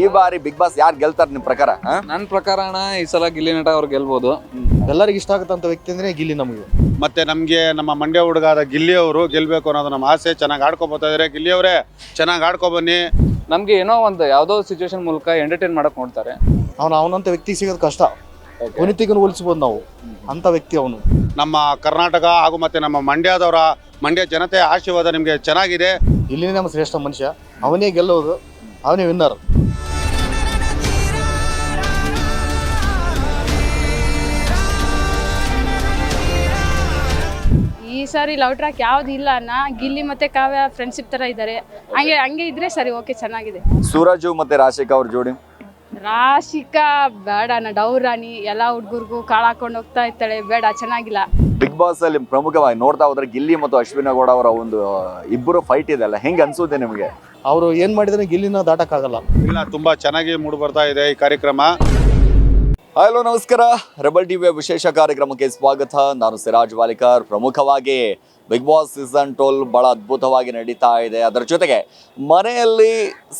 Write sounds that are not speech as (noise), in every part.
ಈ ಬಾರಿ big boss ಯಾರು ಗೆಲ್ತಾರೆ ನಿಮ್ಮ ಪ್ರಕಾರ ಆ? ನನ್ನ ಪ್ರಕಾರ ಅಣ್ಣ ಈ ಸಲ ಗಿಲ್ಲಿ ನಟ ಅವ್ರು ಗೆಲ್ಬೋದು. ಎಲ್ಲರಿಗೂ ಇಷ್ಟ ಆಗುತ್ತಂತ ವ್ಯಕ್ತಿ ಅಂದ್ರೆ ಗಿಲ್ಲಿ ನಮಗೆ. ಮತ್ತೆ ನಮಗೆ ನಮ್ಮ ಮಂಡ್ಯ ಹುಡುಗಾದ ಗಿಲ್ಲಿ ಅವರು ಗೆಲ್ಲಬೇಕು ಅನ್ನೋದು ನಮ್ಮ ಆಸೆ ಚೆನ್ನಾಗಿ ಆಡ್ಕೊಬೋತಾ ಇದ್ದಾರೆ ಗಿಲ್ಲಿ ಅವರೇ ಚೆನ್ನಾಗಿ ಆಡ್ಕೊ ಬನ್ನಿ. ನಮ್ಗೆ ಏನೋ ಒಂದು ಯಾವ್ದೋ ಸಿಚುವೇಶನ್ ಮೂಲಕ ಎಂಟರ್ಟೈನ್ ಮಾಡಕ್ ನೋಡ್ತಾರೆ. ಅವನು ಅವನಂತ ವ್ಯಕ್ತಿ ಸಿಗೋದು ಕಷ್ಟ. ಪುನೀತಿಗೂ ಹೋಲಿಸ್ಬೋದು ನಾವು. ಅಂತ ವ್ಯಕ್ತಿ ಅವನು. ನಮ್ಮ ಕರ್ನಾಟಕ ಹಾಗೂ ಮತ್ತೆ ನಮ್ಮ ಮಂಡ್ಯದವರ ಮಂಡ್ಯ ಜನತೆ ಆಶೀರ್ವಾದ ನಿಮಗೆ ಚೆನ್ನಾಗಿದೆ. ಇಲ್ಲಿ ನಮ್ಮ ಶ್ರೇಷ್ಠ ಮನುಷ್ಯ. ಅವನೇ ಗೆಲ್ಲೋದು. ಅವನೇ ವಿನ್ನರ್ ಸಾರಿ ಲವ್ ಟ್ರ್ಯಾಕ್ ಯಾವ್ದು ಇಲ್ಲ ಅನ್ನ ಗಿಲ್ಲಿ ಮತ್ತೆ ಕಾವ್ಯ ಫ್ರೆಂಡ್ಶಿಪ್ ತರ ಇದ್ದಾರೆ ಹಂಗೆ ಹಂಗೆ ಇದ್ರೆ ಸರಿ ಓಕೆ ಚೆನ್ನಾಗಿದೆ. ಸೂರಜು ಮತ್ತೆ ರಾಶಿಕಾ ಅವ್ರ ಜೋಡಿ? ರಾಶಿಕಾ ಬೇಡ ಅಣ್ಣ ಡೌರಾಣಿ ಎಲ್ಲ ಹುಡುಗರಿಗೂ ಕಾಳು ಹಾಕೊಂಡು ಹೋಗ್ತಾ ಇರ್ತಾಳೆ. ಬೇಡ ಚೆನ್ನಾಗಿಲ್ಲ. ಬಿಗ್ ಬಾಸ್ ಅಲ್ಲಿ ಪ್ರಮುಖವಾಗಿ ನೋಡ್ತಾ ಹೋದ್ರೆ ಗಿಲ್ಲಿ ಮತ್ತು ಅಶ್ವಿನ ಗೌಡ ಅವರ ಒಂದು ಇಬ್ಬರು ಫೈಟ್ ಇದೆ ಅಲ್ಲ ಹೆಂಗ್ ಅನ್ಸುತ್ತೆ ನಿಮಗೆ? ಅವರು ಏನ್ ಮಾಡಿದ್ರೆ ಗಿಲ್ಲಿನ ದಾಟಕ್ಕಾಗಲ್ಲ. ಇಲ್ಲ ತುಂಬಾ ಚೆನ್ನಾಗಿ ಮೂಡ್ ಬರ್ತಾ ಇದೆ ಈ ಕಾರ್ಯಕ್ರಮ. ಹಲೋ ನಮಸ್ಕಾರ. ರೆಬಲ್ ಟಿವಿಯ ವಿಶೇಷ ಕಾರ್ಯಕ್ರಮಕ್ಕೆ ಸ್ವಾಗತ. ನಾನು ಸಿರಾಜ್ ವಾಲಿಕರ್. ಪ್ರಮುಖವಾಗಿ ಬಿಗ್ ಬಾಸ್ ಸೀಸನ್ ಟೋಲ್ ಬಹಳ ಅದ್ಭುತವಾಗಿ ನಡೀತಾ ಇದೆ. ಅದರ ಜೊತೆಗೆ ಮನೆಯಲ್ಲಿ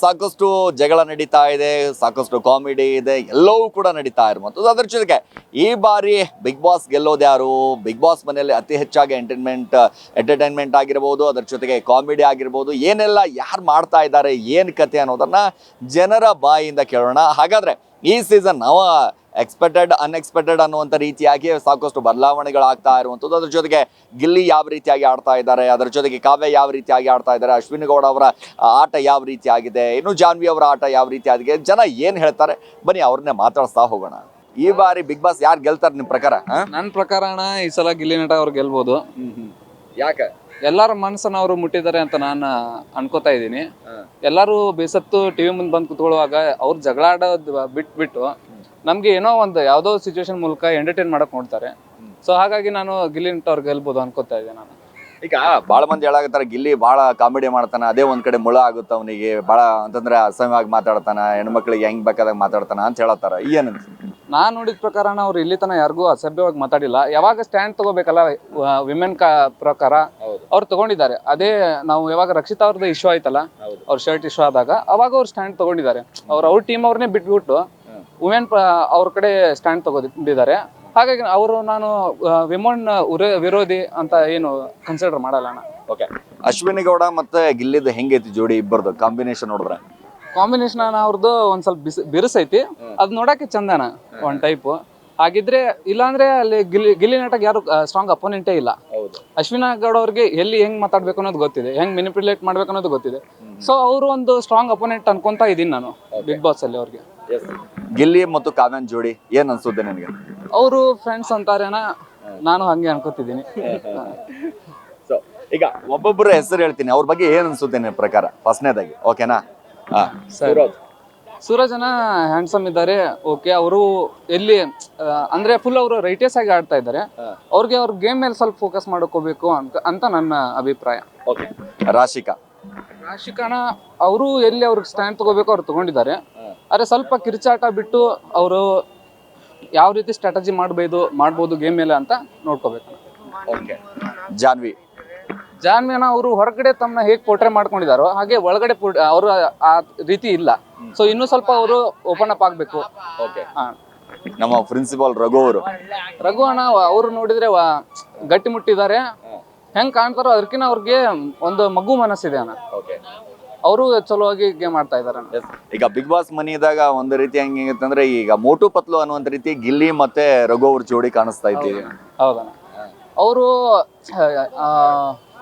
ಸಾಕಷ್ಟು ಜಗಳ ನಡೀತಾ ಇದೆ, ಸಾಕಷ್ಟು ಕಾಮಿಡಿ ಇದೆ, ಎಲ್ಲವೂ ಕೂಡ ನಡೀತಾ ಇರುವಂಥದ್ದು. ಅದರ ಜೊತೆಗೆ ಈ ಬಾರಿ ಬಿಗ್ ಬಾಸ್ ಗೆಲ್ಲೋದು ಯಾರು? ಬಿಗ್ ಬಾಸ್ ಮನೆಯಲ್ಲಿ ಅತಿ ಹೆಚ್ಚಾಗಿ ಎಂಟರ್ಟೈನ್ಮೆಂಟ್ ಎಂಟರ್ಟೈನ್ಮೆಂಟ್ ಆಗಿರ್ಬೋದು, ಅದರ ಜೊತೆಗೆ ಕಾಮಿಡಿ ಆಗಿರ್ಬೋದು. ಏನೆಲ್ಲ ಯಾರು ಮಾಡ್ತಾ ಇದ್ದಾರೆ, ಏನು ಕತೆ ಅನ್ನೋದನ್ನು ಜನರ ಬಾಯಿಯಿಂದ ಕೇಳೋಣ. ಹಾಗಾದ್ರೆ ಈ ಸೀಸನ್ ನಾವು ಎಕ್ಸ್ಪೆಕ್ಟೆಡ್ ಅನ್ಎಕ್ಸ್ಪೆಕ್ಟೆಡ್ ಅನ್ನುವಂಥ ರೀತಿಯಾಗಿ ಸಾಕಷ್ಟು ಬದಲಾವಣೆಗಳಾಗ್ತಾ ಇರುವಂಥದ್ದು. ಅದ್ರ ಜೊತೆಗೆ ಗಿಲ್ಲಿ ಯಾವ ರೀತಿಯಾಗಿ ಆಡ್ತಾ ಇದ್ದಾರೆ ಅದರ ಜೊತೆಗೆ ಕಾವ್ಯ ಯಾವ ರೀತಿಯಾಗಿ ಆಡ್ತಾ ಇದ್ದಾರೆ ಅಶ್ವಿನ್ ಗೌಡ ಅವರ ಆಟ ಯಾವ ರೀತಿಯಾಗಿದೆ ಇನ್ನು ಜಾನ್ವಿ ಅವರ ಆಟ ಯಾವ ರೀತಿಯಾಗಿದೆ ಜನ ಏನು ಹೇಳ್ತಾರೆ ಬನ್ನಿ ಅವ್ರನ್ನೇ ಮಾತಾಡಿಸ್ತಾ ಹೋಗೋಣ. ಈ ಬಾರಿ ಬಿಗ್ ಬಾಸ್ ಯಾರು ಗೆಲ್ತಾರೆ ನಿಮ್ಮ ಪ್ರಕಾರ ನನ್ನ ಪ್ರಕಾರ ಅಣ್ಣ ಈ ಸಲ ಗಿಲ್ಲಿ ನಟ ಅವ್ರು ಗೆಲ್ಬೋದು. ಯಾಕೆ? ಎಲ್ಲರ ಮನಸ್ಸನ್ನ ಅವರು ಮುಟ್ಟಿದ್ದಾರೆ ಅಂತ ನಾನು ಅನ್ಕೋತಾ ಇದ್ದೀನಿ. ಎಲ್ಲರೂ ಬೇಸತ್ತು ಟಿವಿ ಮುಂದೆ ಬಂದು ಕುತ್ಕೊಳ್ಳುವಾಗ ಅವ್ರು ಜಗಳ ಆಡೋದು ಬಿಟ್ಬಿಟ್ಟು ನಮ್ಗೆ ಏನೋ ಒಂದು ಯಾವ್ದೋ ಸಿಚುವೇಶನ್ ಮೂಲಕ ಎಂಟರ್ಟೈನ್ ಮಾಡಕ್ ನೋಡ್ತಾರೆ. ಸೊ ಹಾಗಾಗಿ ನಾನು ಗಿಲ್ಲಿ ನಟ ಅವ್ರು ಗೆಲ್ಬೋದು ಅನ್ಕೋತಾ ಇದ್ದೆ ನಾನು. ಈಗ ಭಾಳ ಮಂದಿ ಹೇಳಾಕತ್ತಾರ ಗಿಲ್ಲಿ ಭಾಳ ಕಾಮಿಡಿ ಮಾಡ್ತಾನ ಅದೇ ಒಂದ್ ಕಡೆ ಮುಳ ಆಗುತ್ತೆ ಅವನಿಗೆ ಭಾಳ ಅಂತಂದ್ರೆ ಅಸಹ್ಯವಾಗಿ ಮಾತಾಡ್ತಾನ ಹೆಣ್ಮಕ್ಳಿಗೆ ಹೆಂಗ್ ಬೇಕಾದಾಗ ಮಾತಾಡ್ತಾನ ಅಂತ ಹೇಳತ್ತಾರ ಏನಂತ ನಾನ್ ನೋಡಿದ ಪ್ರಕಾರ ಅವ್ರು ಇಲ್ಲಿ ತನ ಯಾರಿಗೂ ಅಸಭ್ಯವಾಗಿ ಮಾತಾಡಿಲ್ಲ. ಯಾವಾಗ ಸ್ಟ್ಯಾಂಡ್ ತಗೋಬೇಕಲ್ಲ ವಿಮೆನ್ ಕ ಪ್ರಕಾರ ಅವ್ರು ತಗೊಂಡಿದ್ದಾರೆ. ಅದೇ ನಾವು ಯಾವಾಗ ರಕ್ಷಿತಾ ಅವ್ರದ್ದು ಇಶ್ಯೂ ಆಯ್ತಲ್ಲ ಅವ್ರ ಶರ್ಟ್ ಇಶ್ಯೂ ಆದಾಗ ಅವಾಗ ಅವ್ರು ಸ್ಟ್ಯಾಂಡ್ ತಗೊಂಡಿದ್ದಾರೆ. ಅವ್ರ ಅವ್ರ ಟೀಮ್ ಅವ್ರನ್ನೇ ಬಿಟ್ಬಿಟ್ಟು ವುಮೆನ್ ಅವ್ರ ಕಡೆ ಸ್ಟ್ಯಾಂಡ್ ತಗೊಂಡಿದ್ದಾರೆ. ಹಾಗಾಗಿ ಅವರು ನಾನು ವಿಮನ್ ವಿರೋಧಿ ಅಂತ ಏನು ಕನ್ಸಿಡರ್ ಮಾಡಲ್ಲ ಓಕೆ ಅಶ್ವಿನಿ ಗೌಡ ಮತ್ತೆ ಗಿಲ್ಲಿದ್ ಹೆಂಗೈತಿ ಜೋಡಿ ಇಬ್ಬರದು? ಕಾಂಬಿನೇಷನ್ ನೋಡಿದ್ರೆ. ಕಾಂಬಿನೇಷನ್ ಅವ್ರದ್ದು ಒಂದ್ ಸ್ವಲ್ಪ ಬಿಸ್ ಬಿರುಸೈತಿ. ಅದ್ ನೋಡಕ್ಕೆ ಚಂದನ ಒಂದ್ ಟೈಪ್ ಹಾಗಿದ್ರೆ ಇಲ್ಲಾಂದ್ರೆ ಅಲ್ಲಿ ಗಿಲ್ಲಿ ಗಿಲ್ಲಿ ನಾಟಕ ಯಾರು ಸ್ಟ್ರಾಂಗ್ ಅಪೋನೆಂಟೇ ಇಲ್ಲ. ಅಶ್ವಿನ ಗೌಡ ಅವ್ರಿಗೆ ಎಲ್ಲಿ ಹೆಂಗ್ ಮಾತಾಡ್ಬೇಕು ಅನ್ನೋದು ಗೊತ್ತಿದೆ. ಹೆಂಗ್ ಮಿನಿಪುಲೇಟ್ ಮಾಡ್ಬೇಕು ಅನ್ನೋದು ಗೊತ್ತಿದೆ. ಸೊ ಅವರು ಒಂದು ಸ್ಟ್ರಾಂಗ್ ಅಪೋನೆಂಟ್ ಅನ್ಕೊಂತ ಇದೀನಿ ನಾನು ಬಿಗ್ ಬಾಸ್ ಅಲ್ಲಿ ಅವ್ರಿಗೆ. ಗಿಲ್ಲಿ ಮತ್ತು ಕಾವ್ಯನ್ ಜೋಡಿ ಏನ್ ಅನ್ಸುತ್ತೆ ನಿನಗೆ? ಅವರು ಫ್ರೆಂಡ್ಸ್ ಅಂತಾರೇನ ನಾನು ಹಂಗೆ ಅನ್ಕೋತಿದ್ದೀನಿ. (laughs) ಸೊ ಈಗ ಒಬ್ಬೊಬ್ಬರ ಹೆಸರು ಹೇಳ್ತೀನಿ ಅವ್ರ ಬಗ್ಗೆ ಏನ್ ಅನ್ಸುತ್ತೆ ನಿನ್ನ ಪ್ರಕಾರ? ಫಸ್ಟ್ನೇದಾಗಿ ಓಕೆನಾ? ಹಾ ಸರಿ. ಸೂರಜನ ಹ್ಯಾಂಡ್ಸಮ್ ಇದ್ದಾರೆ ಓಕೆ ಅವರು ಎಲ್ಲಿ ಆ, ಅಂದ್ರೆ ಫುಲ್ ಅವರು ರೈಟೇಸ್ ಆಗಿ ಆಡ್ತಾ ಇದ್ದಾರೆ. ಅವ್ರಿಗೆ ಅವ್ರ ಗೇಮ್ ಮೇಲೆ ಸ್ವಲ್ಪ ಫೋಕಸ್ ಮಾಡ್ಕೋಬೇಕು ಅಂತ ಅಂತ ನನ್ನ ಅಭಿಪ್ರಾಯ. ಓಕೆ ರಾಶಿಕಾ. ರಾಶಿಕಾಣ ಅವರು ಎಲ್ಲಿ ಅವ್ರಿಗೆ ಸ್ಟ್ಯಾಂಡ್ ತಗೋಬೇಕು ಅವ್ರು ತಗೊಂಡಿದ್ದಾರೆ. ಆದ್ರೆ ಸ್ವಲ್ಪ ಕಿರ್ಚಾಟ ಬಿಟ್ಟು ಅವರು ಯಾವ ರೀತಿ ಸ್ಟ್ರಾಟಜಿ ಮಾಡಬಹುದು ಮಾಡ್ಬೋದು ಗೇಮ್ ಮೇಲೆ ಅಂತ ನೋಡ್ಕೋಬೇಕು. ಓಕೆ ಜಾನ್ವಿ. ಜಾನ್ವಿನ ಅವರು ಹೊರಗಡೆ ತಮ್ಮ ಹೇಗೆ ಪೋಟ್ರೆ ಮಾಡ್ಕೊಂಡಿದಾರೋ ಹಾಗೆ ಒಳಗಡೆ ಅವರು ಆ ರೀತಿ ಇಲ್ಲ. ಸೊ ಇನ್ನೂ ಸ್ವಲ್ಪ ಅವರು ಓಪನ್ ಅಪ್ ಆಗ್ಬೇಕು. ಓಕೆ. ನಮ್ಮ ಪ್ರಿನ್ಸಿಪಾಲ್ ರಘು ಅವರು. ರಘು ಅಣ್ಣ ಅವರು ನೋಡಿದ್ರೆ ಗಟ್ಟಿ ಮುಟ್ಟಿದ್ದಾರೆ ಹೆಂಗ್ ಕಾಣ್ತಾರೋ ಅದಕ್ಕಿಂತ ಅವ್ರಿಗೆ ಒಂದು ಮಗು ಮನಸ್ಸಿದೆ ಅಣ್ಣ. ಓಕೆ ಅವರು ಚಲೋವಾಗಿ ಗೇಮ್ ಆಡ್ತಾ ಇದ್ದಾರೆ. ಈಗ ಬಿಗ್ ಬಾಸ್ ಮನಿದಾಗ ಒಂದು ರೀತಿ ಹೆಂಗಿತ್ತಂದ್ರೆ ಈಗ ಮೋಟು ಪತ್ಲು ಅನ್ನುವಂತ ರೀತಿ ಗಿಲ್ಲಿ ಮತ್ತೆ ರಘು ಅವ್ರ ಜೋಡಿ ಕಾಣಿಸ್ತಾ ಇದ್ದೀವಿ ಹೌದಣ್ಣ ಅವರು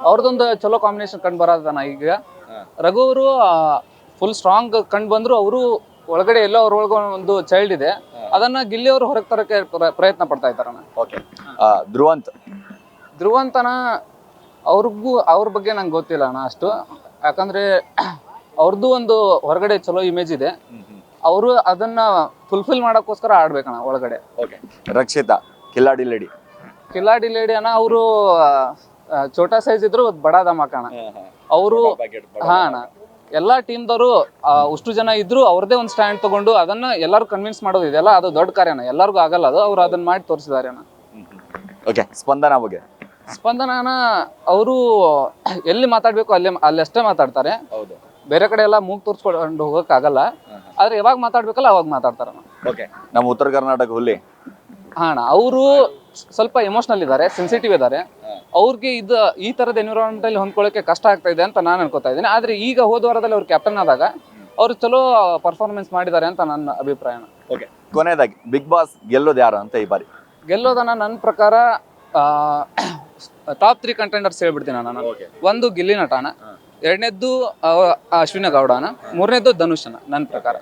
ಅವ್ರದೊಂದು ಚಲೋ ಕಾಂಬಿನೇಷನ್ ಕಂಡು ಬರೋದಣ್ಣ ಈಗ. ರಘು ಅವರು ಫುಲ್ ಸ್ಟ್ರಾಂಗ್ ಕಂಡು ಬಂದ್ರು ಅವರು ಒಳಗಡೆ ಎಲ್ಲೋ ಅವ್ರೊಳಗ ಒಂದು ಚೈಲ್ಡ್ ಇದೆ. ಅದನ್ನ ಗಿಲ್ಲಿ ಅವರು ಹೊರಗೆ ತರಕ್ಕೆ ಪ್ರಯತ್ನ ಪಡ್ತಾ ಇದ್ದಾರಣ್ಣ ಓಕೆ ಧ್ರುವಂತ್. ಧ್ರುವಂತನ ಅವ್ರಿಗೂ ಅವ್ರ ಬಗ್ಗೆ ನಂಗೆ ಗೊತ್ತಿಲ್ಲ ಅಣ್ಣ ಅಷ್ಟು. ಯಾಕಂದ್ರೆ ಅವ್ರದ್ದು ಒಂದು ಹೊರಗಡೆ ಚಲೋ ಇಮೇಜ್ ಇದೆ. ಅವರು ಅದನ್ನ ಫುಲ್ಫಿಲ್ ಮಾಡಕ್ಕೋಸ್ಕರ ಆಡ್ಬೇಕಣ ಒಳಗಡೆ. Okay Rakshita Kiladi lady Kiladi lady ಅಣ್ಣ ಅವರು ಛೋಟಾ ಸೈಜ್ ಇದ್ರು ಬಡ ಧಮಾಕ ಅಣ್ಣ ಅವರು ಹಾ ಅಣ್ಣ. ಎಲ್ಲಾ ಟೀಮ್ದವರು ಅಷ್ಟು ಜನ ಇದ್ರು ಅವ್ರದೇ ಒಂದು ಸ್ಟ್ಯಾಂಡ್ ತಗೊಂಡು ಅದನ್ನ ಎಲ್ಲಾರು ಕನ್ವಿನ್ಸ್ ಮಾಡೋದು ಇದೆಲ್ಲ ಅದು ದೊಡ್ಡ ಕಾರ್ಯನ. ಎಲ್ಲರಿಗೂ ಆಗಲ್ಲ ಅದು ಅವ್ರು ಅದನ್ನ ಮಾಡಿ ತೋರಿಸಿದ್ದಾರೆ ಅಣ್ಣ. ಓಕೆ ಸ್ಪಂದನ ಬಗ್ಗೆ. ಸ್ಪಂದನನ ಅವರು ಎಲ್ಲಿ ಮಾತಾಡ್ಬೇಕು ಅಲ್ಲಿ ಅಲ್ಲಷ್ಟೇ ಮಾತಾಡ್ತಾರೆ. ಹೌದು. ಬೇರೆ ಕಡೆ ಎಲ್ಲ ಮೂಗ್ ತೋರಿಸ್ಕೊಂಡು ಹೋಗೋಕ್ಕಾಗಲ್ಲ. ಆಗಲ್ಲ ಆದ್ರೆ ಯಾವಾಗ ಮಾತಾಡ್ಬೇಕಲ್ಲ ಅವಾಗ ಮಾತಾಡ್ತಾರ ಓಕೆ ನಮ್ಮ ಉತ್ತರ ಕರ್ನಾಟಕ ಹುಲಿ. ಹಾಣ ಅಣ್ಣ ಅವರು ಸ್ವಲ್ಪ ಎಮೋಷನಲ್ ಇದ್ದಾರೆ ಸೆನ್ಸಿಟಿವ್ ಇದ್ದಾರೆ. ಅವ್ರಿಗೆ ಇದು ಈ ತರದ ಎನ್ವಿರಾನ್ಮೆಂಟ್ ಅಲ್ಲಿ ಹೊಂದ್ಕೊಳ್ಳೋಕೆ ಕಷ್ಟ ಆಗ್ತಾ ಇದೆ ಅಂತ ನಾನು ಅನ್ಕೋತಾ ಇದ್ದೀನಿ. ಆದ್ರೆ ಈಗ ಹೋದ ವಾರದಲ್ಲಿ ಅವ್ರು ಕ್ಯಾಪ್ಟನ್ ಆದಾಗ ಅವ್ರು ಚಲೋ ಪರ್ಫಾರ್ಮೆನ್ಸ್ ಮಾಡಿದ್ದಾರೆ ಅಂತ ನನ್ನ ಅಭಿಪ್ರಾಯ ಓಕೆ ಕೊನೆಯದಾಗಿ ಬಿಗ್ ಬಾಸ್ ಗೆಲ್ಲೋದು ಯಾರು ಅಂತ ಈ ಬಾರಿ? ಗೆಲ್ಲೋದನ್ನ ನನ್ನ ಪ್ರಕಾರ ಟಾಪ್ ತ್ರೀ ಕಂಟೆಂಡರ್ಸ್ ಹೇಳ್ಬಿಡ್ತೀನಿ ನಾನು. ಒಂದು ಗಿಲ್ಲಿ ನಟನ ಎರಡನೇದ್ದು ಅಶ್ವಿನ ಗೌಡನ ಮೂರನೇದ್ದು ಧನುಷನ ನನ್ನ ಪ್ರಕಾರ.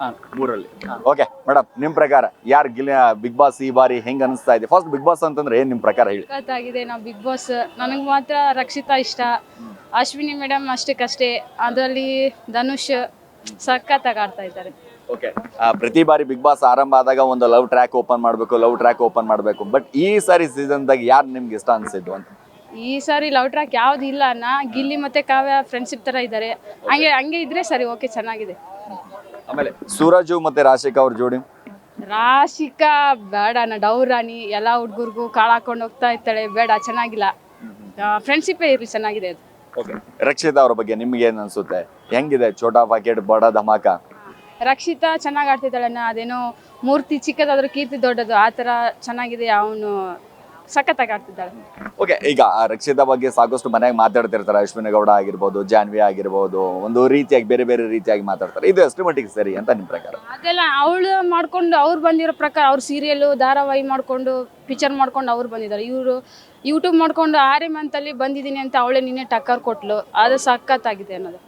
ಹಾಂ. ಮೂರಲ್ಲಿ. ಓಕೆ ಮೇಡಮ್ ನಿಮ್ ಪ್ರಕಾರ ಯಾರು ಗಿಲ್ ಬಿಗ್ ಬಾಸ್ ಈ ಬಾರಿ ಹೆಂಗ್ ಅನಿಸ್ತಾ ಇದೆ? ಫಸ್ಟ್ ಬಿಗ್ ಬಾಸ್ ಅಂತಂದ್ರೆ ಏನ್ ನಿಮ್ ಪ್ರಕಾರ ಹೇಳಿ? ಆಗಿದೆ ನಾವು ಬಿಗ್ ಬಾಸ್ ನನಗೆ ಮಾತ್ರ ರಕ್ಷಿತಾ ಇಷ್ಟ. ಅಶ್ವಿನಿ ಮೇಡಮ್ ಅಷ್ಟಕ್ಕಷ್ಟೇ. ಅದರಲ್ಲಿ ಧನುಷ್ ಸಖತ್ತಾಗಿ ಆಡ್ತಾ ಇದ್ದಾರೆ. ಓಕೆ ಪ್ರತಿ ಬಾರಿ ಬಿಗ್ ಬಾಸ್ ಆರಂಭ ಆದಾಗ ಒಂದು ಲವ್ ಟ್ರ್ಯಾಕ್ ಓಪನ್ ಮಾಡಬೇಕು ಲವ್ ಟ್ರ್ಯಾಕ್ ಓಪನ್ ಮಾಡಬೇಕು. ಬಟ್ ಈ ಸಾರಿ ಸೀಸನ್ದಾಗ ಯಾರು ನಿಮ್ಗೆ ಇಷ್ಟ ಅನ್ಸಿದ್ದು ಅಂತ? ಈ ಸಾರಿ ಲವ್ ಟ್ರ್ಯಾಕ್ ಯಾವ್ದು ಇಲ್ಲ ಅನ್ನ ಗಿಲ್ಲಿ ಮತ್ತೆ ಕಾವ್ಯ ಫ್ರೆಂಡ್ಶಿಪ್ ತರ ಇದ್ದಾರೆ ಹಂಗೆ ಹಂಗೆ ಇದ್ರೆ ಸರಿ ಓಕೆ ಚೆನ್ನಾಗಿದೆ. ಆಮೇಲೆ? ಸೂರಜು ಮತ್ತೆ ರಾಶಿಕಾ ಅವ್ರ ಜೋಡಿ? ರಾಶಿಕಾ ಬೇಡ ಅಣ್ಣ ಡೌರಾಣಿ ಎಲ್ಲ ಹುಡುಗರಿಗೂ ಕಾಳ ಹಾಕೊಂಡು ಹೋಗ್ತಾ ಇರ್ತಾಳೆ ಬೇಡ ಚೆನ್ನಾಗಿಲ್ಲ. ಫ್ರೆಂಡ್ಶಿಪ್ಪೇ ಇರಲಿ ಚೆನ್ನಾಗಿದೆ ಅದು. ಓಕೆ ರಕ್ಷಿತಾ ಅವ್ರ ಬಗ್ಗೆ ನಿಮ್ಗೆ ಏನು ಅನ್ಸುತ್ತೆ? ಹೆಂಗಿದೆ? ಛೋಟಾ ಪಾಕೆಟ್ ಬಡ ಧಮಾಕ? ರಕ್ಷಿತಾ ಚೆನ್ನಾಗಿ ಆಡ್ತಿದ್ದಾಳೆ ಅಣ್ಣ. ಅದೇನೋ ಮೂರ್ತಿ ಚಿಕ್ಕದಾದ್ರೂ ಕೀರ್ತಿ ದೊಡ್ಡದು ಆ ಥರ ಚೆನ್ನಾಗಿದೆ ಅವನು ಸಖತ್ತಾಗಿ ಆಡ್ತಿದ್ದಾಳೆ. ಓಕೆ ಈಗ ರಕ್ಷಿತಾ ಬಗ್ಗೆ ಸಾಕಷ್ಟು ಮನೆಯಾಗ ಮಾತಾಡ್ತಿರ್ತಾರೆ. ಅಶ್ವಿನಿ ಗೌಡ ಆಗಿರ್ಬೋದು ಜಾನ್ವಿ ಆಗಿರ್ಬೋದು ಒಂದು ರೀತಿಯಾಗಿ ಬೇರೆ ಬೇರೆ ರೀತಿಯಾಗಿ ಮಾತಾಡ್ತಾರೆ. ಇದು ಎಷ್ಟು ಮಟ್ಟಿಗೆ ಸರಿ ಅಂತ ನಿಮ್ಮ ಪ್ರಕಾರ? ಅದೆಲ್ಲ ಅವಳು ಮಾಡ್ಕೊಂಡು ಅವ್ರು ಬಂದಿರೋ ಪ್ರಕಾರ ಅವ್ರ ಸೀರಿಯಲ್ ಧಾರಾವಾಹಿ ಮಾಡ್ಕೊಂಡು ಪಿಕ್ಚರ್ ಮಾಡ್ಕೊಂಡು ಅವ್ರು ಬಂದಿದ್ದಾರೆ. ಇವರು ಯೂಟ್ಯೂಬ್ ಮಾಡ್ಕೊಂಡು ಆರೇ ಮಂತಲ್ಲಿ ಬಂದಿದ್ದೀನಿ ಅಂತ ಅವಳೇ ನಿನ್ನೆ ಟಕ್ಕರ್ ಕೊಟ್ಲು. ಅದು ಸಖತ್ತಾಗಿದೆ ಅನ್ನೋದು.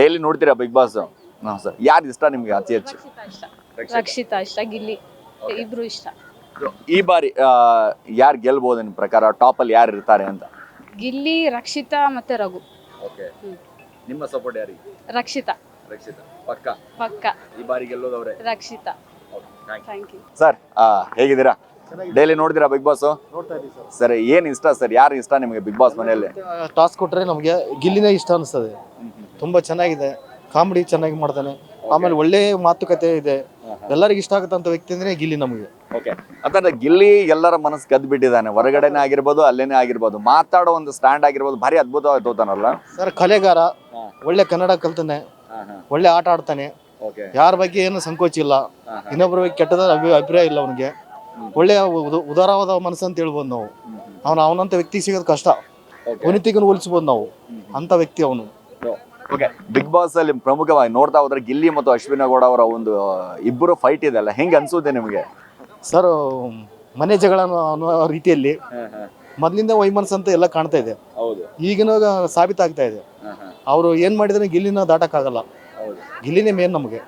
ಡೈಲಿ ನೋಡ್ತೀರಾ ಬಿಗ್ ಬಾಸ್ ಹಾಂ ಸರ್ ಯಾರು ಇಷ್ಟ ನಿಮಗೆ ಅತಿ ಹೆಚ್ಚು? ರಕ್ಷಿತಾ ಇಷ್ಟ ಗಿಲ್ಲಿ. ಇಬ್ರು ಇಷ್ಟ. ಈ ಬಾರಿ ಯಾರು ಗೆಲ್ಬೋದು ನಿಮ್ಮ ಪ್ರಕಾರ? ಟಾಪ್ ಅಲ್ಲಿ ಯಾರು ಇರ್ತಾರೆ ಅಂತ? ಗಿಲ್ಲಿ ರಕ್ಷಿತಾ ಮತ್ತೆ ರಘು. ಓಕೆ ನಿಮ್ಮ ಸಪೋರ್ಟ್ ಯಾರಿಗೆ? ರಕ್ಷಿತಾ. ರಕ್ಷಿತಾ. ಪಕ್ಕ? ಪಕ್ಕ. ಈ ಬಾರಿ ಗೆಲ್ಲೋದವ್ರೆ? ರಕ್ಷಿತಾ. ಥ್ಯಾಂಕ್ ಯು ಸರ್ ಹೇಗಿದ್ದೀರಾ? ಡೈಲಿ ನೋಡ್ತೀರಾ ಬಿಗ್ ಬಾಸ್ ನೋಡ್ತಾ ಇದ್ದೀವಿ ಸರ್ ಸರ್ ಏನ್ ಇಷ್ಟ ಸರ್ ಯಾರು ಇಷ್ಟ ನಿಮಗೆ ಬಿಗ್ ಬಾಸ್ ಮನೆಯಲ್ಲಿ? ಟಾಸ್ಕ್ ಕೊಟ್ರೆ ನಮಗೆ ಗಿಲ್ಲಿನೇ ಇಷ್ಟ ಅನಿಸ್ತದೆ. ತುಂಬಾ ಚೆನ್ನಾಗಿದೆ. ಕಾಮಿಡಿ ಚೆನ್ನಾಗಿ ಮಾಡ್ತಾನೆ. ಆಮೇಲೆ ಒಳ್ಳೆ ಮಾತುಕತೆ ಇದೆ. ಎಲ್ಲರಿಗೂ ಇಷ್ಟ ಆಗತ್ತಂತ ವ್ಯಕ್ತಿ ಅಂದ್ರೆ ಗಿಲ್ಲಿ ನಮಗೆ. ಓಕೆ. ಅಂತಂದ್ರೆ ಗಿಲ್ಲಿ ಎಲ್ಲರ ಮನಸ್ಸು ಕದ್ದು ಬಿಟ್ಟಿದ್ದಾನೆ ಹೊರಗಡೆನೆ ಆಗಿರ್ಬೋದು ಅಲ್ಲೇನೆ ಆಗಿರ್ಬೋದು. ಮಾತಾಡೋ ಒಂದು ಸ್ಟ್ಯಾಂಡ್ ಆಗಿರ್ಬೋದು. ಭಾರಿ ಅದ್ಭುತವಾಗಿ ತೋತಾನಲ್ಲ? ಸರ್ ಕಲೆಗಾರ. ಒಳ್ಳೆ ಕನ್ನಡ ಕಲ್ತಾನೆ ಒಳ್ಳೆ ಆಟ ಆಡ್ತಾನೆ. ಯಾರ ಬಗ್ಗೆ ಏನು ಸಂಕೋಚ ಇಲ್ಲ. ಇನ್ನೊಬ್ಬರ ಬಗ್ಗೆ ಕೆಟ್ಟದ ಅಭಿ- ಅಭಿಪ್ರಾಯ ಇಲ್ಲ ಅವನಿಗೆ. ಒಳ್ಳೆಯ ಉದಾರವಾದ ಮನಸ್ಸು ಅಂತ ಹೇಳ್ಬೋದು ನಾವು. ಅವನ ಅವನಂತ ವ್ಯಕ್ತಿ ಸಿಗೋದು ಕಷ್ಟ. ಪುನೀತಿಗೂ ಹೋಲಿಸ್ಬೋದು ನಾವು. ಅಂತ ವ್ಯಕ್ತಿ ಅವನು. ಓಕೆ ಬಿಗ್ ಬಾಸ್ ಅಲ್ಲಿ ಪ್ರಮುಖವಾಗಿ ನೋಡ್ತಾ ಹೋದ್ರೆ ಗಿಲ್ಲಿ ಮತ್ತು ಅಶ್ವಿನ ಗೌಡ ಅವರ ಒಂದು ಇಬ್ಬರು ಫೈಟ್ ಇದೆ ಅಲ್ಲ ಹೆಂಗ್ ಅನ್ಸುತ್ತೆ ನಿಮಗೆ? ಸರ್ ಮನೆ ಜಗಳ ಅನ್ನೋ ರೀತಿಯಲ್ಲಿ ಮೊದಲಿಂದ ವೈಮನಸ್ ಅಂತ ಎಲ್ಲ ಕಾಣ್ತಾ ಇದೆ. ಹೌದು. ಈಗಿನ ಸಾಬೀತಾಗ್ತಾ ಇದೆ. ಅವರು ಏನ್ ಮಾಡಿದ್ರೆ ಗಿಲ್ಲಿನ ದಾಟಕ್ಕಾಗಲ್ಲ. ಗಿಲ್ಲಿನೇ ಮೇನ್ ನಮಗೆ.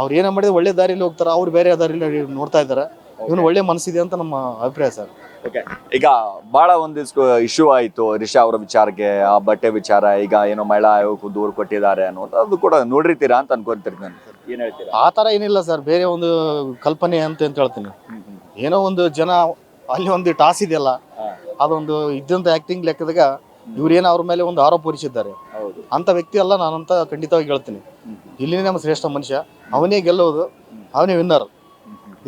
ಅವ್ರು ಏನೇ ಮಾಡಿದ್ರೆ ಒಳ್ಳೆ ದಾರಿಯಲ್ಲಿ ಹೋಗ್ತಾರೆ ಅವ್ರು ಬೇರೆ ದಾರಿಯಲ್ಲಿ ನೋಡ್ತಾ ಇದ್ದಾರೆ. ಇವನು ಒಳ್ಳೆ ಮನಸ್ಸಿದೆ ಅಂತ ನಮ್ಮ ಅಭಿಪ್ರಾಯ ಸರ್ ಓಕೆ ಈಗ ಬಹಳ ಒಂದಿಷ್ಟು ಇಶ್ಯೂ ಆಯಿತು ರಿಷಾ ಅವರ ವಿಚಾರಕ್ಕೆ ಆ ಬಟ್ಟೆ ವಿಚಾರ ಈಗ ಏನೋ ಮಹಿಳಾ ಆಯೋಗಕ್ಕೂ ದೂರು ಕೊಟ್ಟಿದ್ದಾರೆ ಅನ್ನೋದು ಅದು ಕೂಡ ನೋಡಿರ್ತೀರಾ ಅಂತ ಅನ್ಕೊಂತಿರ್ತೀನಿ ನಾನು. ಏನ್ ಹೇಳ್ತೀರಾ? ಆ ಥರ ಏನಿಲ್ಲ ಸರ್ ಬೇರೆ ಒಂದು ಕಲ್ಪನೆ ಅಂತ ಅಂತ ಹೇಳ್ತೀನಿ. ಏನೋ ಒಂದು ಜನ ಅಲ್ಲಿ ಒಂದು ಟಾಸ್ ಇದೆಯಲ್ಲ ಅದೊಂದು ಇದ್ದಂತ ಆಕ್ಟಿಂಗ್ ಲೆಕ್ಕದಾಗ ಇವ್ರೇನು ಅವ್ರ ಮೇಲೆ ಒಂದು ಆರೋಪ ಹೊರಿಸಿದ್ದಾರೆ. ಹೌದು. ಅಂತ ವ್ಯಕ್ತಿ ಅಲ್ಲ ನಾನಂತ ಖಂಡಿತವಾಗಿ ಹೇಳ್ತೀನಿ. ಇಲ್ಲಿನೇ ನಮ್ಮ ಶ್ರೇಷ್ಠ ಮನುಷ್ಯ ಅವನೇ ಗೆಲ್ಲೋದು ಅವನೇ ವಿನ್ನರ್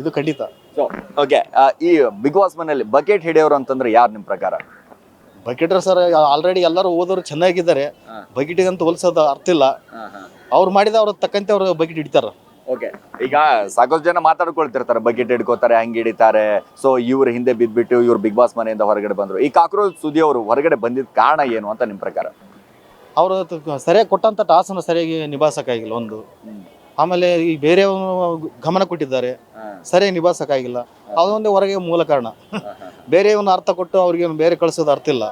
ಇದು ಖಂಡಿತ. ಸೊ ಓಕೆ ಈ ಬಿಗ್ ಬಾಸ್ ಮನೆಯಲ್ಲಿ ಬಕೆಟ್ ಹಿಡಿಯೋರು ಅಂತಂದ್ರೆ ಯಾರು ನಿಮ್ ಪ್ರಕಾರ? ಬಕೆಟ್ರ ಸರ್ ಆಲ್ರೆಡಿ ಎಲ್ಲರೂ ಓದೋರು ಚೆನ್ನಾಗಿದ್ದಾರೆ. ಬಕೆಟ್ ಅಂತ ಹೋಲಿಸೋದು ಅರ್ಥ ಇಲ್ಲ. ಅವ್ರು ಮಾಡಿದ ಅವ್ರ ತಕ್ಕಂತೆ ಅವ್ರು ಬಕೆಟ್ ಹಿಡಿತಾರ. ಓಕೆ ಈಗ ಸಾಕಷ್ಟು ಜನ ಮಾತಾಡ್ಕೊಳ್ತಿರ್ತಾರೆ ಬಕೆಟ್ ಹಿಡ್ಕೋತಾರೆ ಹಂಗೆ ಹಿಡಿತಾರೆ. ಸೊ ಇವ್ರ ಹಿಂದೆ ಬಿದ್ದುಬಿಟ್ಟು ಇವ್ರು ಬಿಗ್ ಬಾಸ್ ಮನೆಯಿಂದ ಹೊರಗಡೆ ಬಂದ್ರು. ಈ ಕಾಕ್ರೋಚ್ ಸುದಿ ಅವರು ಹೊರಗಡೆ ಬಂದಿದ್ದ ಕಾರಣ ಏನು ಅಂತ ನಿಮ್ ಪ್ರಕಾರ? ಅವರು ಸರಿಯಾಗಿ ಕೊಟ್ಟಂತ ಟಾಸನ್ನು ಸರಿಯಾಗಿ ನಿಭಾಯಿಸಕ್ಕಾಗಿಲ್ಲ ಒಂದು. ಆಮೇಲೆ ಈ ಬೇರೆ ಗಮನ ಕೊಟ್ಟಿದ್ದಾರೆ. ಸರಿ ನಿಭಾಯಿಸಕ್ಕಾಗಿಲ್ಲ. ಅದೊಂದೇ ಹೊರಗೆ ಮೂಲ ಕಾರಣ. ಬೇರೆ ಒಂದು ಅರ್ಥ ಕೊಟ್ಟು ಅವ್ರಿಗೆ ಬೇರೆ ಕಳಿಸೋದು ಅರ್ಥ ಇಲ್ಲ.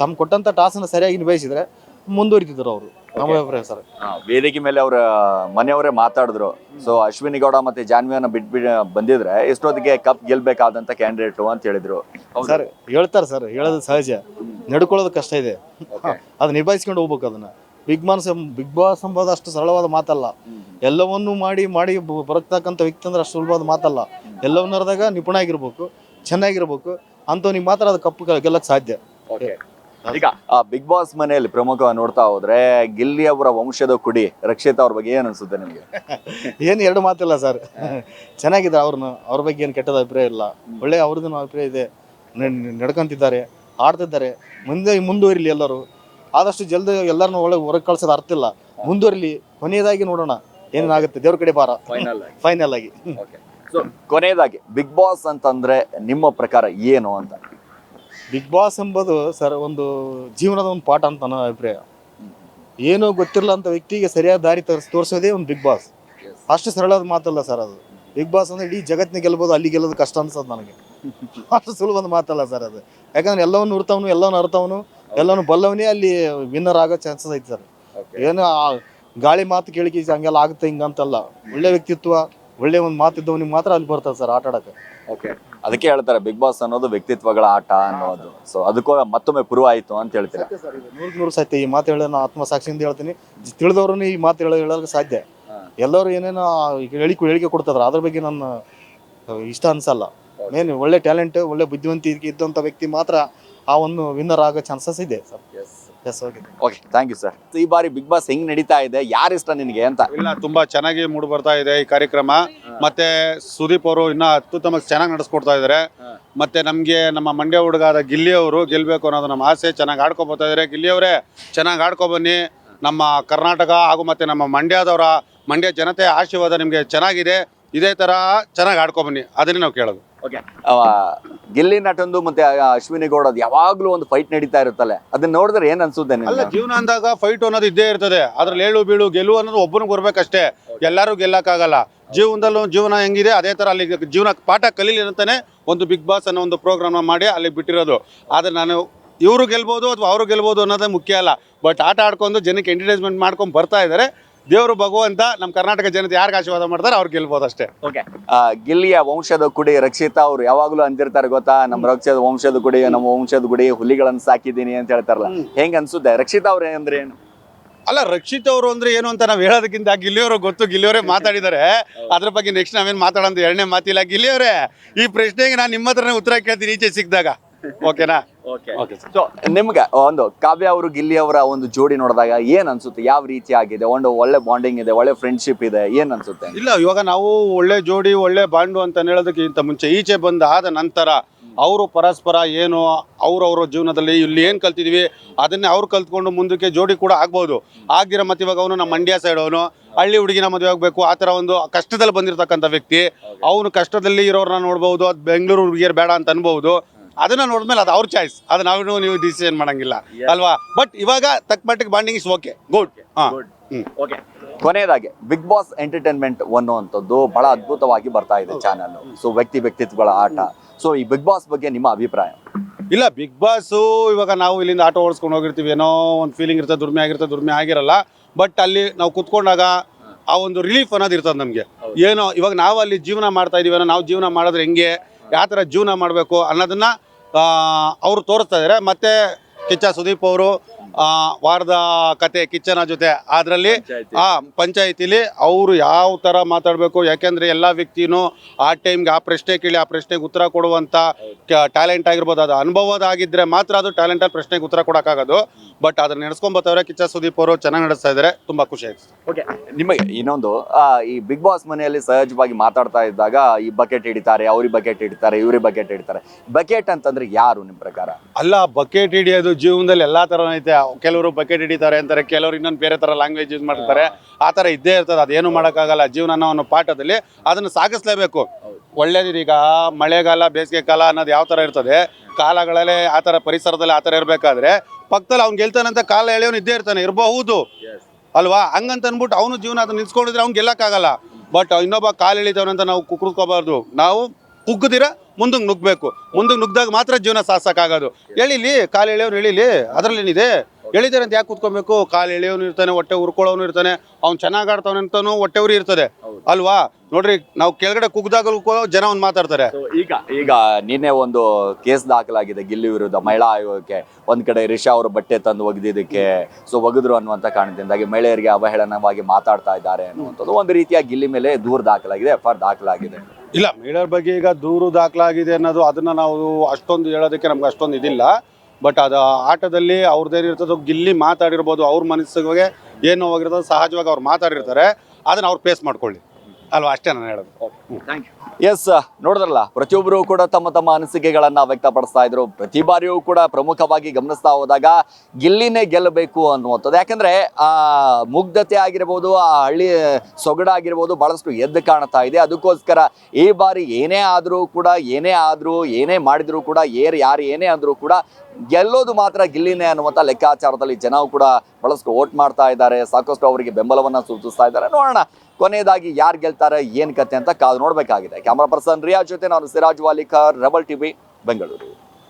ತಮ್ಮ ಕೊಟ್ಟಂತ ಟಾಸನ್ನು ಸರಿಯಾಗಿ ನಿಭಾಯಿಸಿದ್ರೆ ಮುಂದುವರಿತಿದ್ರು ಅವರು. ನಮ್ಮ ಅಭಿಪ್ರಾಯ ಸರ್. ವೇದಿಕೆ ಮೇಲೆ ಅವರ ಮನೆಯವರೇ ಮಾತಾಡಿದ್ರು. ಸೊ ಅಶ್ವಿನಿ ಗೌಡ ಮತ್ತೆ ಜಾನ್ವಿಯನ್ನ ಬಿಟ್ಬಿಟ್ಟು ಬಂದಿದ್ರೆ ಎಷ್ಟೊತ್ತಿಗೆ ಕಪ್ ಗೆಲ್ಬೇಕಾದಂತ ಕ್ಯಾಂಡಿಡೇಟ್ ಅಂತ ಹೇಳಿದ್ರು. ಸರ್ ಹೇಳ್ತಾರೆ ಸರ್ ಹೇಳೋದು ಸಹಜ. ನಡ್ಕೊಳ್ಳೋದು ಕಷ್ಟ ಇದೆ. ಅದು ನಿಭಾಯಿಸ್ಕೊಂಡು ಹೋಗ್ಬೇಕು ಅದನ್ನ. ಬಿಗ್ ಮಾನ್ಸ್ ಬಿಗ್ ಬಾಸ್ ಎಂಬುದು ಅಷ್ಟು ಸರಳವಾದ ಮಾತಲ್ಲ. ಎಲ್ಲವನ್ನೂ ಮಾಡಿ ಮಾಡಿ ಬರಕ್ತಕ್ಕಂಥ ಬರತಕ್ಕಂಥ ವ್ಯಕ್ತಿ ಅಂದ್ರೆ ಅಷ್ಟು ಸುಲಭವಾದ ಮಾತಲ್ಲ. ಎಲ್ಲವನ್ನರದಾಗ ನಿಪುಣ ಆಗಿರ್ಬೇಕು ಚೆನ್ನಾಗಿರ್ಬೇಕು ಅಂಥವ್ನಿಗೆ ಮಾತ್ರ ಅದು ಕಪ್ಪು ಗೆಲ್ಲಕ್ಕೆ ಸಾಧ್ಯ. ಓಕೆ ಈಗ ಆ ಬಿಗ್ ಬಾಸ್ ಮನೆಯಲ್ಲಿ ಪ್ರಮುಖ ನೋಡ್ತಾ ಹೋದ್ರೆ ಗಿಲ್ಲಿ ಅವರ ವಂಶದ ಕುಡಿ ರಕ್ಷಿತ್ ಅವ್ರ ಬಗ್ಗೆ ಏನು ಅನ್ಸುತ್ತೆ ನಿಮಗೆ? (laughs) ಏನು ಎರಡು ಮಾತಿಲ್ಲ ಸರ್. ಚೆನ್ನಾಗಿದೆ ಅವ್ರನ್ನ ಅವ್ರ ಬಗ್ಗೆ ಏನು ಕೆಟ್ಟದ ಅಭಿಪ್ರಾಯ ಇಲ್ಲ. ಒಳ್ಳೆ ಅವ್ರದ್ದು ಅಭಿಪ್ರಾಯ ಇದೆ. ನಡ್ಕೊಂತಿದ್ದಾರೆ ಆಡ್ತಿದ್ದಾರೆ. ಮುಂದೆ ಮುಂದುವರಿಲಿ ಎಲ್ಲರೂ. ಆದಷ್ಟು ಜಲ್ದಿ ಎಲ್ಲರನ್ನು ಒಳಗೆ ಹೊರಗೆ ಕಳ್ಸೋದು ಅರ್ಥ ಇಲ್ಲ. ಮುಂದುವರಿಲಿ ಕೊನೆಯದಾಗಿ ನೋಡೋಣ. ಏನಾಗುತ್ತೆ ದೇವ್ರ ಕಡೆ ಬಾರ. ಫೈನಲ್ ಫೈನಲ್ ಆಗಿ. ಸೊ ಕೊನೆಯದಾಗಿ ಬಿಗ್ ಬಾಸ್ ಅಂತಂದ್ರೆ ನಿಮ್ಮ ಪ್ರಕಾರ ಏನು ಅಂತ? ಬಿಗ್ ಬಾಸ್ ಎಂಬುದು ಸರ್ ಒಂದು ಜೀವನದ ಒಂದು ಪಾಠ ಅಂತ ನನ್ನ ಅಭಿಪ್ರಾಯ. ಏನೋ ಗೊತ್ತಿರಲ್ಲ ಅಂತ ವ್ಯಕ್ತಿಗೆ ಸರಿಯಾದ ದಾರಿ ತೋರಿಸ್ ತೋರಿಸೋದೇ ಒಂದು ಬಿಗ್ ಬಾಸ್ ಅಷ್ಟು ಸರಳವಾದ ಮಾತಲ್ಲ ಸರ್ ಅದು. ಬಿಗ್ ಬಾಸ್ ಅಂದ್ರೆ ಇಡೀ ಜಗತ್ತಿನ ಗೆಲ್ಬೋದು ಅಲ್ಲಿ ಗೆಲ್ಲೋದು ಕಷ್ಟ ಅನ್ಸೋದು ನನಗೆ. ಅಷ್ಟು ಸುಲಭದ ಮಾತಲ್ಲ ಸರ್ ಅದು. ಯಾಕಂದ್ರೆ ಎಲ್ಲವನ್ನು ಉರ್ತವನು ಎಲ್ಲವನ್ನು ಅರ್ಥವನು ಎಲ್ಲವನ್ನು ಬಲ್ಲವನೇ ಅಲ್ಲಿ ವಿನ್ನರ್ ಆಗೋ ಚಾನ್ಸಸ್ ಐತೆ ಸರ್. ಏನು ಆ ಗಾಳಿ ಮಾತು ಕೇಳಿಕೆ ಹಂಗೆಲ್ಲ ಆಗುತ್ತೆ ಹಿಂಗಂತಲ್ಲ ಒಳ್ಳೆ ವ್ಯಕ್ತಿತ್ವ ಒಳ್ಳೆ ಒಂದು ಮಾತಿದ್ದವನಿಗೆ ಮಾತ್ರ ಅಲ್ಲಿ ಬರ್ತದೆ ಸರ್ ಆಟ ಆಡಕ್ಕೆ. ಓಕೆ ಅದಕ್ಕೆ ಹೇಳ್ತಾರೆ ಬಿಗ್ ಬಾಸ್ ಅನ್ನೋದು ವ್ಯಕ್ತಿತ್ವಗಳ ಆಟ ಅನ್ನೋದು. ಸೊ ಅದಕ್ಕೂ ಮತ್ತೊಮ್ಮೆ ಪ್ರೂವ್ ಆಯಿತು ಅಂತ ಹೇಳ್ತೀರಾ? ನೂರು ನೂರು ಸತ್ಯ. ಈ ಮಾತು ಹೇಳೋ ನಾನು ಆತ್ಮಸಾಕ್ಷಿಯಿಂದ ಹೇಳ್ತೀನಿ. ತಿಳಿದವ್ರು ಈ ಮಾತು ಹೇಳೋ ಹೇಳೋಕೆ ಸಾಧ್ಯ. ಎಲ್ಲರೂ ಏನೇನೋ ಹೇಳಿಕೆ ಹೇಳಿಕೆ ಕೊಡ್ತಾರ ಅದ್ರ ಬಗ್ಗೆ ನನ್ನ ಇಷ್ಟ ಅನ್ಸಲ್ಲ. ಮೇನ್ ಒಳ್ಳೆ ಟ್ಯಾಲೆಂಟ್ ಒಳ್ಳೆ ಬುದ್ಧಿವಂತಿಕೆ ಇದ್ದಂಥ ವ್ಯಕ್ತಿ ಮಾತ್ರ ಆ ಒಂದು ವಿನ್ನರ್ ಆಗೋ ಚಾನ್ಸಸ್ ಇದೆ sir yes okay okay thank you sir ಈ ಬಾರಿ ಬಿಗ್ ಬಾಸ್ ಹೆಂಗ್ ನಡೀತಾ ಇದೆ? ಯಾರು ಇಷ್ಟ ನಿನಗೆ ಅಂತ? ಇಲ್ಲ ತುಂಬಾ ಚೆನ್ನಾಗಿ ಮೂಡ್ ಬರ್ತಾ ಇದೆ ಈ ಕಾರ್ಯಕ್ರಮ. ಮತ್ತೆ ಸುದೀಪ್ ಅವರು ಇನ್ನ ಅತ್ಯುತ್ತಮ ಚೆನ್ನಾಗಿ ನಡೆಸ್ಕೊಡ್ತಾ ಇದ್ದಾರೆ ಮತ್ತೆ ನಮ್ಗೆ ನಮ್ಮ ಮಂಡ್ಯ ಹುಡುಗಾದ ಗಿಲ್ಲಿ ಅವರು ಗೆಲ್ಬೇಕು ಅನ್ನೋದು ನಮ್ಮ ಆಸೆ. ಚೆನ್ನಾಗಿ ಆಡ್ಕೊ ಬರ್ತಾ ಇದಾರೆ. ಗಿಲ್ಲಿ ಅವರೇ ಚೆನ್ನಾಗಿ ಆಡ್ಕೊ ಬನ್ನಿ. ನಮ್ಮ ಕರ್ನಾಟಕ ಹಾಗೂ ಮತ್ತೆ ನಮ್ಮ ಮಂಡ್ಯದವರ ಮಂಡ್ಯ ಜನತೆ ಆಶೀರ್ವಾದ ನಿಮ್ಗೆ ಚೆನ್ನಾಗಿದೆ. ಇದೇ ತರ ಚೆನ್ನಾಗಿ ಆಡ್ಕೊ ಬನ್ನಿ. ಅದನ್ನೇ ನಾವು ಕೇಳೋದು. ಗಿಲ್ಲಿ ನಟಂದು ಮತ್ತೆ ಅಶ್ವಿನಿ ಅಶ್ವಿನಿ ಅದು ಯಾವಾಗ್ಲೂ ಒಂದು ಫೈಟ್ ನಡೀತಾ ಇರುತ್ತಲ್ಲ? ಅದನ್ನ ನೋಡಿದ್ರೆ ಏನ್ ಅನ್ಸುತ್ತೆ ಅಲ್ಲ ಜೀವನ ಅಂದಾಗ ಫೈಟ್ ಅನ್ನೋದು ಇದ್ದೇ ಇರ್ತದೆ. ಅದ್ರಲ್ಲಿ ಏಳು ಬೀಳು ಗೆಲುವು ಅನ್ನೋದು ಒಬ್ಬನಿಗೆ ಬರ್ಬೇಕಷ್ಟೇ. ಎಲ್ಲರೂ ಗೆಲ್ಲಕ್ಕಾಗಲ್ಲ. ಜೀವನದಲ್ಲೂ ಜೀವನ ಹೆಂಗಿದೆ ಅದೇ ತರ ಅಲ್ಲಿ ಜೀವನ ಪಾಠ ಕಲೀಲಿ ಅಂತಾನೆ ಒಂದು ಬಿಗ್ ಬಾಸ್ ಅನ್ನೋ ಒಂದು ಪ್ರೋಗ್ರಾಮ್ ಮಾಡಿ ಅಲ್ಲಿ ಬಿಟ್ಟಿರೋದು. ಆದ್ರೆ ನಾನು ಇವರು ಗೆಲ್ಬೋದು ಅಥವಾ ಅವರು ಗೆಲ್ಬೋದು ಅನ್ನೋದೇ ಮುಖ್ಯ ಅಲ್ಲ. ಬಟ್ ಆಟ ಆಡ್ಕೊಂಡು ಜನಕ್ಕೆ ಎಂಟರ್ಟೈನ್ಮೆಂಟ್ ಮಾಡ್ಕೊಂಡು ಬರ್ತಾ ಇದ್ದಾರೆ. ದೇವರು ಭಗವಂತ ನಮ್ಮ ಕರ್ನಾಟಕ ಜನತೆ ಯಾರಿಗೆ ಆಶೀರ್ವಾದ ಮಾಡ್ತಾರೆ ಅವ್ರು ಗೆಲ್ಬೋದು ಅಷ್ಟೇ. ಓಕೆ. ಗಿಲ್ಲಿಯ ವಂಶದ ಕುಡಿ ರಕ್ಷಿತಾ ಅವ್ರು ಯಾವಾಗ್ಲೂ ಅಂದಿರ್ತಾರೆ ಗೊತ್ತಾ? ನಮ್ಮ ರಕ್ಷದ ವಂಶದ ಕುಡಿ ನಮ್ಮ ವಂಶದ ಗುಡಿ ಹುಲಿಗಳನ್ನ ಸಾಕಿದ್ದೀನಿ ಅಂತ ಹೇಳ್ತಾರಲ್ಲ. ಹೆಂಗ ಅನ್ಸುತ್ತೆ? ರಕ್ಷಿತಾ ಅವ್ರ ಅಂದ್ರೆ ಏನು? ಅಲ್ಲ ರಕ್ಷಿತ್ ಅವರು ಅಂದ್ರೆ ಏನು ಅಂತ ನಾವು ಹೇಳೋದಕ್ಕಿಂತ ಗಿಲ್ಲಿಯವರು ಗೊತ್ತು. ಗಿಲ್ಲಿಯವರೇ (laughs) ಮಾತಾಡಿದ್ದಾರೆ ಅದ್ರ ಬಗ್ಗೆ ನೆಕ್ಸ್ಟ್ ನಾವೇನು ಮಾತಾಡೋದು? ಎರಡನೇ ಮಾತಿಲ್ಲ. ಗಿಲ್ಲಿಯವರೇ ಈ ಪ್ರಶ್ನೆಗೆ ನಾನು ನಿಮ್ಮ ಹತ್ರನೇ ಉತ್ತರ ಕೇಳ್ತೀನಿ ಈಚೆ ಸಿಕ್ಕಿದಾಗ. ಓಕೆನಾ ಓಕೆ ಸೊ ನಿಮ್ಗೆ ಒಂದು ಕಾವ್ಯ ಅವರು ಗಿಲ್ಲಿ ಅವರ ಒಂದು ಜೋಡಿ ನೋಡಿದಾಗ ಏನ್ ಅನ್ಸುತ್ತೆ? ಯಾವ ರೀತಿ ಆಗಿದೆ? ಒಂದು ಒಳ್ಳೆ ಬಾಂಡಿಂಗ್ ಇದೆ ಒಳ್ಳೆ ಫ್ರೆಂಡ್ಶಿಪ್ ಇದೆ ಏನ್ ಅನ್ಸುತ್ತೆ? ಇಲ್ಲ ಇವಾಗ ನಾವು ಒಳ್ಳೆ ಜೋಡಿ ಒಳ್ಳೆ ಬಾಂಡು ಅಂತ ಹೇಳೋದಕ್ಕಿಂತ ಮುಂಚೆ ಈಚೆ ಬಂದ ಆದ ನಂತರ ಅವರು ಪರಸ್ಪರ ಏನು ಅವ್ರವ್ರ ಜೀವನದಲ್ಲಿ ಇಲ್ಲಿ ಏನು ಕಲ್ತಿದ್ವಿ ಅದನ್ನೇ ಅವ್ರು ಕಲ್ತ್ಕೊಂಡು ಮುಂದಕ್ಕೆ ಜೋಡಿ ಕೂಡ ಆಗ್ಬೋದು. ಆಗಿರೋ ಮತ್ತೆ ಇವಾಗ ಅವನು ನಮ್ಮ ಮಂಡ್ಯ ಸೈಡ್ ಅವನು ಹಳ್ಳಿ ಹುಡುಗಿನ ಮದುವೆ ಆಗಬೇಕು ಆ ಥರ ಒಂದು ಕಷ್ಟದಲ್ಲಿ ಬಂದಿರತಕ್ಕಂಥ ವ್ಯಕ್ತಿ. ಅವನು ಕಷ್ಟದಲ್ಲಿ ಇರೋರನ್ನ ನೋಡ್ಬೋದು ಅದು ಬೆಂಗಳೂರು ಹುಡುಗಿಯರು ಬೇಡ ಅಂತ ಅನ್ಬೋದು. ಅದನ್ನ ನೋಡಿದ್ಮೇಲೆ ಅದು ಅವ್ರ ಚಾಯ್ಸ್ ಅದು ನಾವು ನೀವು ಡಿಸಿಷನ್ ಮಾಡಂಗಿಲ್ಲ. ಅಲ್ವಾ? ಬಟ್ ಇವಾಗ ತಕ್ಕ ಮಟ್ಟಿಗೆ bonding is okay good. Okay ಕೊನೆಯದಾಗಿ ಬಿಗ್ ಬಾಸ್ ಎಂಟರ್ಟೈನ್ಮೆಂಟ್ ಅನ್ನುವಂಥದ್ದು ಬಹಳ ಅದ್ಭುತವಾಗಿ ಬರ್ತಾ ಇದೆ ಚಾನಲ್ ಸೊ ವ್ಯಕ್ತಿ ವ್ಯಕ್ತಿತ್ವಗಳ ಆಟ. ಸೊ ಈ ಬಿಗ್ ಬಾಸ್ ಬಗ್ಗೆ ನಿಮ್ಮ ಅಭಿಪ್ರಾಯ? ಇಲ್ಲ ಬಿಗ್ ಬಾಸು ಇವಾಗ ನಾವು ಇಲ್ಲಿಂದ ಆಟೋ ಓಡಿಸ್ಕೊಂಡು ಹೋಗಿರ್ತೀವಿ. ಏನೋ ಒಂದು ಫೀಲಿಂಗ್ ಇರ್ತದೆ ದುರ್ಮೆ ಆಗಿರ್ತದೆ ದುರ್ಮೆ ಆಗಿರಲ್ಲ. ಬಟ್ ಅಲ್ಲಿ ನಾವು ಕುತ್ಕೊಂಡಾಗ ಆ ಒಂದು ರಿಲೀಫ್ ಅನ್ನೋದು ಇರ್ತದೆ ನಮಗೆ. ಏನೋ ಇವಾಗ ನಾವು ಅಲ್ಲಿ ಜೀವನ ಮಾಡ್ತಾ ಇದೀವಿ ನಾವು ಜೀವನ ಮಾಡಿದ್ರೆ ಹೆಂಗೆ? ಯಾವ ಥರ ಜೀವನ ಮಾಡಬೇಕು ಅನ್ನೋದನ್ನು ಅವರು ತೋರಿಸ್ತಾ ಇದ್ದಾರೆ ಮತ್ತು ಕಿಚ್ಚ ಸುದೀಪ್ ಅವರು ವಾರದ ಕತೆ ಕಿಚ್ಚನ ಜೊತೆ. ಅದರಲ್ಲಿ ಆ ಪಂಚಾಯತಿಲಿ ಅವರು ಯಾವ ಥರ ಮಾತಾಡಬೇಕು ಯಾಕೆಂದ್ರೆ ಎಲ್ಲ ವ್ಯಕ್ತಿನೂ ಆ ಟೈಮ್ಗೆ ಆ ಪ್ರಶ್ನೆ ಕೇಳಿ ಆ ಪ್ರಶ್ನೆಗೆ ಉತ್ತರ ಕೊಡುವಂಥ ಟ್ಯಾಲೆಂಟ್ ಆಗಿರ್ಬೋದು. ಅದು ಅನುಭವದಾಗಿದ್ದರೆ ಮಾತ್ರ ಅದು ಟ್ಯಾಲೆಂಟಲ್ಲಿ ಪ್ರಶ್ನೆಗೆ ಉತ್ತರ ಕೊಡೋಕ್ಕಾಗೋದು. ಬಟ್ ಅದನ್ನ ನಡೆಸ್ಕೊಂಬತ್ತವ್ರೆ ಕಿಚ್ಚ ಸುದೀಪ್ ಅವರು ಚೆನ್ನಾಗಿ ನಡೆಸ್ತಾ ಇದ್ದಾರೆ. ತುಂಬ ಖುಷಿ ಆಯ್ತು. ಓಕೆ ನಿಮಗೆ ಇನ್ನೊಂದು ಆ, ಈ ಬಿಗ್ ಬಾಸ್ ಮನೆಯಲ್ಲಿ ಸಹಜವಾಗಿ ಮಾತಾಡ್ತಾ ಇದ್ದಾಗ ಈ ಬಕೆಟ್ ಹಿಡಿತಾರೆ ಅವ್ರಿಗೆ ಬಕೆಟ್ ಹಿಡಿತಾರೆ ಇವ್ರಿಗೆ ಬಕೆಟ್ ಹಿಡಿತಾರೆ. ಬಕೆಟ್ ಅಂತಂದ್ರೆ ಯಾರು ನಿಮ್ಮ ಪ್ರಕಾರ? ಅಲ್ಲ ಬಕೆಟ್ ಹಿಡಿಯೋದು ಜೀವನದಲ್ಲಿ ಎಲ್ಲಾ ಥರ ಐತೆ. ಕೆಲವರು ಬಕೆಟ್ ಹಿಡಿತಾರೆ ಅಂತಾರೆ ಕೆಲವರು ಇನ್ನೊಂದು ಬೇರೆ ತರ ಲ್ಯಾಂಗ್ವೇಜ್ ಯೂಸ್ ಮಾಡ್ತಾರೆ. ಆ ತರ ಇದ್ದೇ ಇರ್ತದೆ ಅದೇನು ಮಾಡೋಕ್ಕಾಗಲ್ಲ. ಜೀವನ ಅನ್ನೋ ಒಂದು ಪಾಠದಲ್ಲಿ ಅದನ್ನು ಸಾಗಿಸ್ಲೇಬೇಕು. ಒಳ್ಳೇದು ಈಗ ಮಳೆಗಾಲ ಬೇಸಿಗೆ ಕಾಲ ಅನ್ನೋದು ಯಾವ ತರ ಇರ್ತದೆ? ಕಾಲಗಳಲ್ಲೇ ಆ ತರ ಪರಿಸರದಲ್ಲಿ ಆ ತರ ಇರಬೇಕಾದ್ರೆ ಪಕ್ಕದಲ್ಲಿ ಅವ್ನು ಗೆಲ್ತಾನಂತ ಕಾಲ ಎಳೆಯವನು ಇದ್ದೇ ಇರ್ತಾನೆ ಇರಬಹುದು. ಅಲ್ವಾ? ಹಂಗಂತ ಅಂದ್ಬಿಟ್ಟು ಅವನು ಜೀವನ ಅದನ್ನ ನಿಲ್ಸ್ಕೊಂಡಿದ್ರೆ ಅವ್ನು ಗೆಲ್ಲಕ್ಕಾಗಲ್ಲ. ಬಟ್ ಇನ್ನೊಬ್ಬ ಕಾಲು ಎಳಿತವನಂತ ನಾವು ಕುಕ್ಕೋಬಾರ್ದು ನಾವು ಕುಗ್ಗದಿರ ಮುಂದಕ್ಕೆ ನುಗ್ಬೇಕು ಮುಂದಕ್ಕೆ ನುಗ್ದಾಗ ಮಾತ್ರ ಜೀವನ ಸಾಸಕ್ಕಾಗೋದು ಎಳಿಲಿ ಕಾಲು ಎಳೆಯವ್ರು ಎಳಿಲಿ ಅದರಲ್ಲಿ ಏನಿದೆ ಎಳಿತಾರೆ ಅಂತ ಯಾಕೆ ಕೂತ್ಕೊಬೇಕು? ಕಾಲು ಎಳೆಯೋನು ಇರ್ತಾನೆ ಹೊಟ್ಟೆ ಉರ್ಕೊಳ್ಳೋನು ಇರ್ತಾನೆ ಅವ್ನು ಚೆನ್ನಾಗಿ ಆಡ್ತಾವನೆ ಅಂತಾನು ಹೊಟ್ಟೆ ಉರಿ ಇರ್ತದೆ. ಅಲ್ವಾ? ನೋಡ್ರಿ ನಾವು ಕೆಳಗಡೆ ಕುಗ್ದಾಗಲೂ ಜನ ಒಂದು ಮಾತಾಡ್ತಾರೆ. ಈಗ ಈಗ ನಿನ್ನೆ ಒಂದು ಕೇಸ್ ದಾಖಲಾಗಿದೆ ಗಿಲ್ಲಿ ವಿರುದ್ಧ ಮಹಿಳಾ ಆಯೋಗಕ್ಕೆ. ಒಂದ್ ಕಡೆ ರಿಷಾ ಅವರು ಬಟ್ಟೆ ತಂದು ಒಗೆದಿದ್ದಕ್ಕೆ. ಸೊ ಒಗೆದ್ರು ಅನ್ನುವಂತ ಕಾರಣದಿಂದಾಗಿ ಮಹಿಳೆಯರಿಗೆ ಅವಹೇಳನವಾಗಿ ಮಾತಾಡ್ತಾ ಇದ್ದಾರೆ ಅನ್ನುವಂಥದ್ದು ಒಂದು ರೀತಿಯ ಗಿಲ್ಲಿ ಮೇಲೆ ದೂರ ದಾಖಲಾಗಿದೆ ಎಫ್ ಆರ್ ದಾಖಲಾಗಿದೆ. ಇಲ್ಲ ಮಹಿಳೆಯರ ಬಗ್ಗೆ ಈಗ ದೂರು ದಾಖಲಾಗಿದೆ ಅನ್ನೋದು ಅದನ್ನ ನಾವು ಅಷ್ಟೊಂದು ಹೇಳೋದಕ್ಕೆ ನಮ್ಗೆ ಅಷ್ಟೊಂದು ಇದಿಲ್ಲ. ಬಟ್ ಅದು ಆಟದಲ್ಲಿ ಅವ್ರದ್ದೇನಿರ್ತದೋ ಗಿಲ್ಲಿ ಮಾತಾಡಿರ್ಬೋದು ಅವ್ರ ಮನಸ್ಸಿಗೆ ಏನು ಹೋಗಿರ್ತದೋ ಸಹಜವಾಗಿ ಅವ್ರು ಮಾತಾಡಿರ್ತಾರೆ. ಅದನ್ನು ಅವ್ರು ಫೇಸ್ ಮಾಡ್ಕೊಳ್ಳಿ. ಅಲ್ವಾ ಅಷ್ಟೇ ನಾನು ಹೇಳೋದು. ಎಸ್ ನೋಡಿದ್ರಲ್ಲ ಪ್ರತಿಯೊಬ್ಬರು ಕೂಡ ತಮ್ಮ ತಮ್ಮ ಅನಿಸಿಕೆಗಳನ್ನ ವ್ಯಕ್ತಪಡಿಸ್ತಾ ಇದ್ರು. ಪ್ರತಿ ಬಾರಿಯೂ ಕೂಡ ಪ್ರಮುಖವಾಗಿ ಗಮನಿಸ್ತಾ ಹೋದಾಗ ಗಿಲ್ಲಿನೇ ಗೆಲ್ಲಬೇಕು ಅನ್ನುವಂಥದ್ದು. ಯಾಕಂದ್ರೆ ಆ ಮುಗ್ಧತೆ ಆಗಿರ್ಬೋದು ಆ ಹಳ್ಳಿ ಸೊಗಡಾಗಿರ್ಬೋದು ಬಹಳಷ್ಟು ಎದ್ದು ಕಾಣ್ತಾ ಇದೆ. ಅದಕ್ಕೋಸ್ಕರ ಈ ಬಾರಿ ಏನೇ ಆದರೂ ಕೂಡ ಏನೇ ಆದರೂ ಏನೇ ಮಾಡಿದ್ರು ಕೂಡ ಏರ್ ಯಾರು ಏನೇ ಅಂದರೂ ಕೂಡ ಗೆಲ್ಲೋದು ಮಾತ್ರ ಗಿಲ್ಲಿನೇ ಅನ್ನುವಂಥ ಲೆಕ್ಕಾಚಾರದಲ್ಲಿ ಜನವು ಕೂಡ ಬಹಳಷ್ಟು ಓಟ್ ಮಾಡ್ತಾ ಇದ್ದಾರೆ. ಸಾಕಷ್ಟು ಅವರಿಗೆ ಬೆಂಬಲವನ್ನ ಸೂಚಿಸ್ತಾ ಇದ್ದಾರೆ. ನೋಡೋಣ. ಕೊನೆಯದಾಗಿ ಯಾರು ಗೆಲ್ತಾರೆ, ಏನು ಕತೆ ಅಂತ ಕಾದು ನೋಡಬೇಕಾಗಿದೆ. ಕ್ಯಾಮರಾ ಪರ್ಸನ್ ರಿಯಾ ಜೊತೆ ನಾನು ಸಿರಾಜ್ ವಾಲಿಕರ್, ರೆಬಲ್ ಟಿವಿ, ಬೆಂಗಳೂರು.